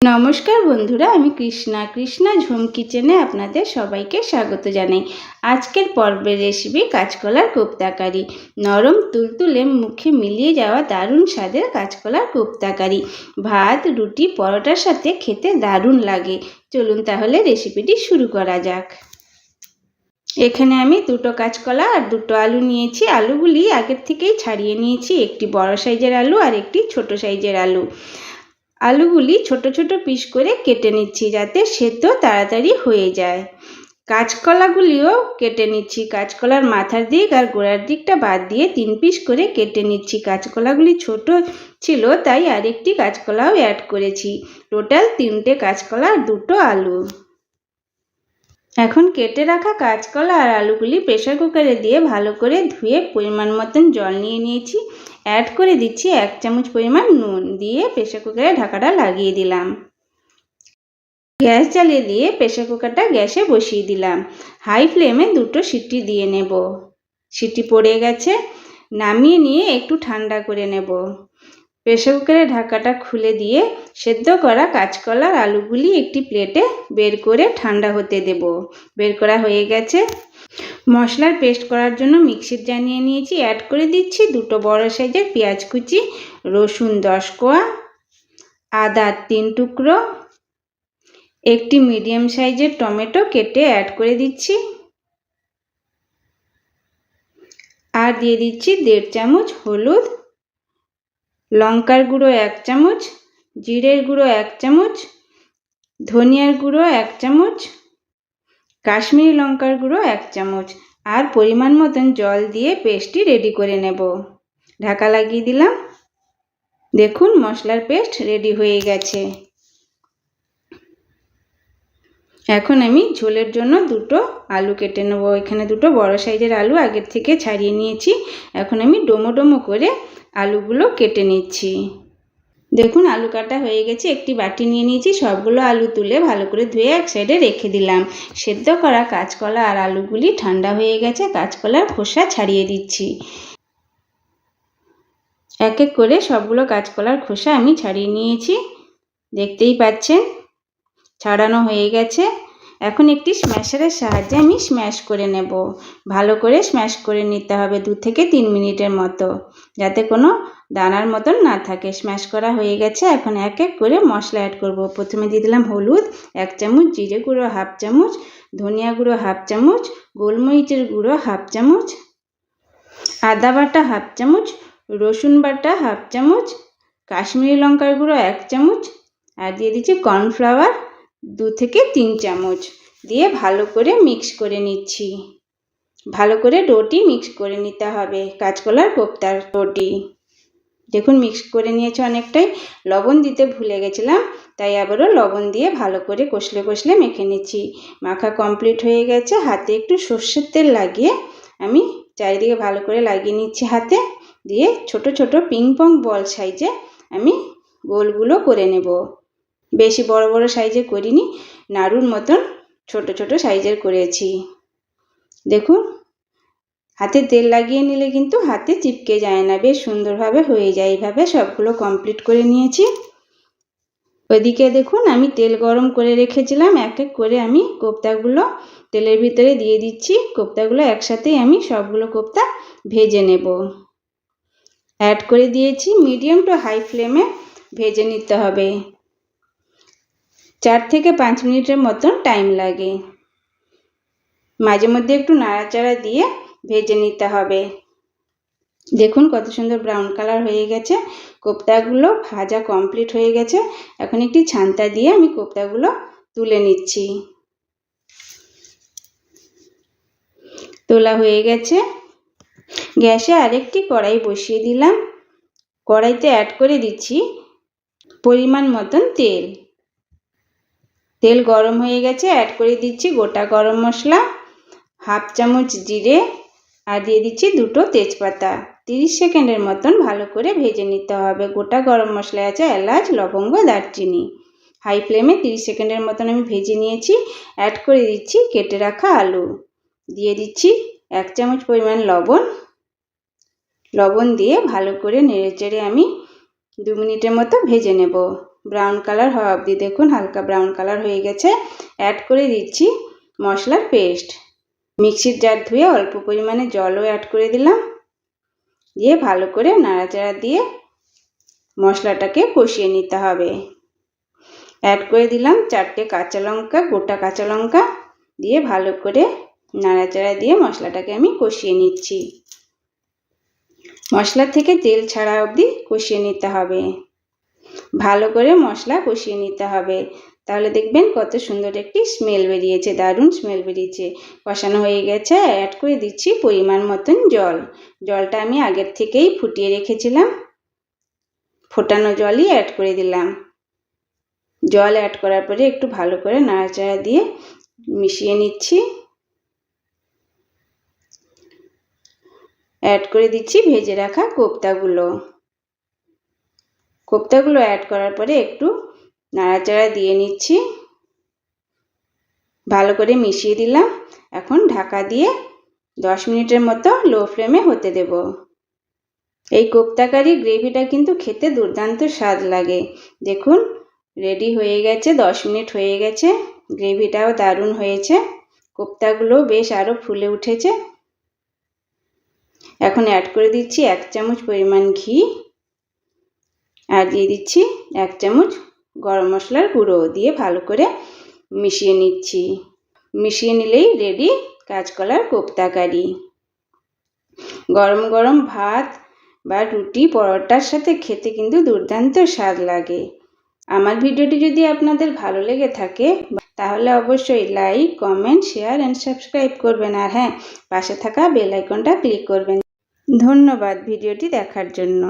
নমস্কার বন্ধুরা, আমি কৃষ্ণা। কৃষ্ণা ঝুম কিচেনে আপনাদের সবাইকে স্বাগত জানাই। আজকের পর্বের রেসিপি কাঁচকলার কোপ্তাকারি। নরম তুলতুলে মুখে মিলিয়ে যাওয়া দারুণ স্বাদের কাঁচকলার কোপ্তাকারি। ভাত, রুটি, পরোটার সাথে খেতে দারুণ লাগে। চলুন তাহলে রেসিপিটি শুরু করা যাক। এখানে আমি দুটো কাঁচকলা আর দুটো আলু নিয়েছি। আলুগুলি আগের থেকেই ছাড়িয়ে নিয়েছি। একটি বড় সাইজের আলু আর একটি ছোট সাইজের আলু। আলুগুলি ছোট ছোট পিস করে কেটে নিচ্ছি যাতে সেদ্ধ তাড়াতাড়ি হয়ে যায়। কাঁচকলাগুলিও কেটে নিচ্ছি। কাঁচকলার মাথার দিক আর গোড়ার দিকটা বাদ দিয়ে তিন পিস করে কেটে নিচ্ছি। কাঁচকলাগুলি ছোট ছিল, তাই আরেকটি কাঁচকলাও অ্যাড করেছি। টোটাল তিনটে কাঁচকলা আর দুটো আলু। এখন কেটে রাখা কাঁচকলা আর আলুগুলি প্রেশার কুকারে দিয়ে ভালো করে ধুয়ে পরিমাণ মতন জল নিয়ে নিয়েছি। অ্যাড করে দিচ্ছি এক চামচ পরিমাণ নুন দিয়ে প্রেশার কুকারে ঢাকাটা লাগিয়ে দিলাম। গ্যাস জ্বালিয়ে দিয়ে প্রেশার কুকারটা গ্যাসে বসিয়ে দিলাম। হাই ফ্লেমে দুটো সিটি দিয়ে নেব। সিটি পড়ে গেছে। নামিয়ে নিয়ে একটু ঠান্ডা করে নেব। প্রেশার কুকারের ঢাকাটা খুলে দিয়ে সেদ্ধ করা কাঁচকলার আলুগুলি একটি প্লেটে বের করে ঠান্ডা হতে দেব। বের করা হয়ে গেছে। মশলার পেস্ট করার জন্য মিক্সির জানিয়ে নিয়েছি। অ্যাড করে দিচ্ছি দুটো বড় সাইজের পেঁয়াজ কুচি, রসুন দশ কোয়া, আদা তিন টুকরো, একটি মিডিয়াম সাইজের টমেটো কেটে অ্যাড করে দিচ্ছি। আর দিয়ে দিচ্ছি দেড় চামচ হলুদ লঙ্কার গুঁড়ো এক চামচ, জিরের গুঁড়ো এক চামচ, ধনিয়ার গুঁড়ো এক চামচ, কাশ্মীরি লঙ্কার গুঁড়ো এক চামচ আর পরিমাণ মতন জল দিয়ে পেস্টটি রেডি করে নেব। ঢাকা লাগিয়ে দিলাম। দেখুন, মশলার পেস্ট রেডি হয়ে গেছে। এখন আমি ঝোলের জন্য দুটো আলু কেটে নেব। এখানে দুটো বড় সাইজের আলু আগের থেকে ছাড়িয়ে নিয়েছি। এখন আমি ডোমো ডোমো করে আলুগুলো কেটে নিচ্ছি। দেখুন, আলু কাটা হয়ে গেছে। একটি বাটি নিয়ে নিয়েছি। সবগুলো আলু তুলে ভালো করে ধুয়ে এক সাইডে রেখে দিলাম। সেদ্ধ করা কাঁচকলা আর আলুগুলি ঠান্ডা হয়ে গেছে। কাঁচকলার খোসা ছাড়িয়ে দিচ্ছি। এক এক করে সবগুলো কাঁচকলার খোসা আমি ছাড়িয়ে নিয়েছি। দেখতেই পাচ্ছেন, ছাড়ানো হয়ে গেছে। এখন একটি স্ম্যাশারের সাহায্যে আমি স্ম্যাশ করে নেব। ভালো করে স্ম্যাশ করে নিতে হবে দু থেকে তিন মিনিটের মতো, যাতে কোনো দানার মতন না থাকে। স্ম্যাশ করা হয়ে গেছে, এখন এক এক করে মশলা অ্যাড করব। প্রথমে দিয়ে দিলাম হলুদ, এক চামচ জিরে গুঁড়ো, হাফ চামচ ধনিয়া গুঁড়ো, হাফ চামচ গোলমরিচের গুঁড়ো, হাফ চামচ আদা বাটা, হাফ চামচ রসুন বাটা, হাফ চামচ কাশ্মীরি লঙ্কার গুঁড়ো, এক চামচ, আর দিয়ে দিচ্ছি কর্নফ্লাওয়ার। দু থেকে তিন চামচ দিয়ে ভালো করে মিক্স করে নিচ্ছি। ভালো করে ডোটি মিক্স করে নিতে হবে, কাঁচকলার কোপ্তার ডোটি। দেখুন, মিক্স করে নিয়েছে অনেকটাই। লবণ দিতে ভুলে গেছিলাম, তাই আবারও লবণ দিয়ে ভালো করে কষলে কষলে মেখে নিচ্ছি। মাখা কমপ্লিট হয়ে গেছে, হাতে একটু সর্ষের তেল লাগিয়ে আমি চারিদিকে ভালো করে লাগিয়ে নিচ্ছি হাতে। দিয়ে ছোট ছোট পিং পং বল সাইজে আমি গোলগুলো করে নেব। বেশি বড় বড় সাইজে করিনি, নাড়ুর মতন ছোট ছোট সাইজের করেছি। দেখুন, হাতে তেল লাগিয়ে নিলে কিন্তু হাতে চিপকে যায় না, বেশ সুন্দরভাবে হয়ে যায়। এইভাবে সবগুলো কমপ্লিট করে নিয়েছি। ওইদিকে দেখুন, আমি তেল গরম করে রেখেছিলাম, এক এক করে আমি কোপ্তাগুলো তেলের ভিতরে দিয়ে দিচ্ছি। কোপ্তাগুলো একসাথেই আমি সবগুলো কোপ্তা ভেজে নেব। অ্যাড করে দিয়েছি মিডিয়াম টু হাই ফ্লেমে ভেজে নিতে হবে। চার থেকে পাঁচ মিনিটের মতন টাইম লাগে। মাঝে মধ্যে একটু নাড়াচাড়া দিয়ে ভেজে নিতে হবে। দেখুন কত সুন্দর ব্রাউন কালার হয়ে গেছে। কোপ্তাগুলো ভাজা কমপ্লিট হয়ে গেছে। এখন একটি ছান্তা দিয়ে আমি কোপ্তাগুলো তুলে নিচ্ছি। তোলা হয়ে গেছে। গ্যাসে আরেকটি কড়াই বসিয়ে দিলাম। কড়াইতে অ্যাড করে দিচ্ছি পরিমাণ মতন তেল। তেল গরম হয়ে গেছে অ্যাড করে দিচ্ছি গোটা গরম মশলা, হাফ চামচ জিরে, আর দিয়ে দিচ্ছি দুটো তেজপাতা। তিরিশ সেকেন্ডের মতন ভালো করে ভেজে নিতে হবে। গোটা গরম মশলায় আছে এলাচ, লবঙ্গ, দারচিনি। হাই ফ্লেমে তিরিশ সেকেন্ডের মতন আমি ভেজে নিয়েছি। অ্যাড করে দিচ্ছি কেটে রাখা আলু। দিয়ে দিচ্ছি এক চামচ পরিমাণ লবণ। লবণ দিয়ে ভালো করে নেড়ে চেড়ে আমি দু মিনিটের মতো ভেজে নেব। ব্রাউন কালার হওয়া অবধি দেখুন, হালকা ব্রাউন কালার হয়ে গেছে। অ্যাড করে দিচ্ছি মশলার পেস্ট মিক্সির জার ধুয়ে অল্প পরিমাণে জলও অ্যাড করে দিলাম। দিয়ে ভালো করে নাড়াচাড়া দিয়ে মশলাটাকে কষিয়ে নিতে হবে। অ্যাড করে দিলাম চারটে কাঁচা লঙ্কা, গোটা কাঁচা লঙ্কা। দিয়ে ভালো করে নাড়াচাড়া দিয়ে মশলাটাকে আমি কষিয়ে নিচ্ছি। মশলা থেকে তেল ছাড়া অবধি কষিয়ে নিতে হবে। ভালো করে মশলা কষিয়ে নিতে হবে। তাহলে দেখবেন কত সুন্দর একটি স্মেল বেরিয়েছে, দারুণ স্মেল বেরিয়েছে। কষানো হয়ে গেছে অ্যাড করে দিচ্ছি পরিমাণ মতন জল। জলটা আমি আগের থেকেই ফুটিয়ে রেখেছিলাম। ফোটানো জলই অ্যাড করে দিলাম। জল অ্যাড করার পরে একটু ভালো করে নাড়াচাড়া দিয়ে মিশিয়ে নিচ্ছি। অ্যাড করে দিচ্ছি ভেজে রাখা কোপ্তাগুলো। কোপ্তাগুলো অ্যাড করার পরে একটু নাড়াচাড়া দিয়ে নিচ্ছি। ভালো করে মিশিয়ে দিলাম। এখন ঢাকা দিয়ে দশ মিনিটের মতো লো ফ্লেমে হতে দেব। এই কোপ্তাকারি গ্রেভিটা কিন্তু খেতে দুর্দান্ত স্বাদ লাগে। দেখুন রেডি হয়ে গেছে, দশ মিনিট হয়ে গেছে গ্রেভিটাও দারুণ হয়েছে কোপ্তাগুলো বেশ আরও ফুলে উঠেছে। এখন অ্যাড করে দিচ্ছি এক চামচ পরিমাণ ঘি। আর দিয়ে দিচ্ছি এক চামচ গরম মশলার গুঁড়ো দিয়ে ভালো করে মিশিয়ে নিচ্ছি। মিশিয়ে নিলেই রেডি কাঁচকলার কোপ্তা কারি। গরম গরম ভাত বা রুটি পরোটার সাথে খেতে কিন্তু দুর্দান্ত স্বাদ লাগে। আমার ভিডিওটি যদি আপনাদের ভালো লেগে থাকে, তাহলে অবশ্যই like comment share and subscribe করবেন। আর হ্যাঁ পাশে থাকা বেল আইকনটা ক্লিক করবেন। ধন্যবাদ ভিডিওটি দেখার জন্য।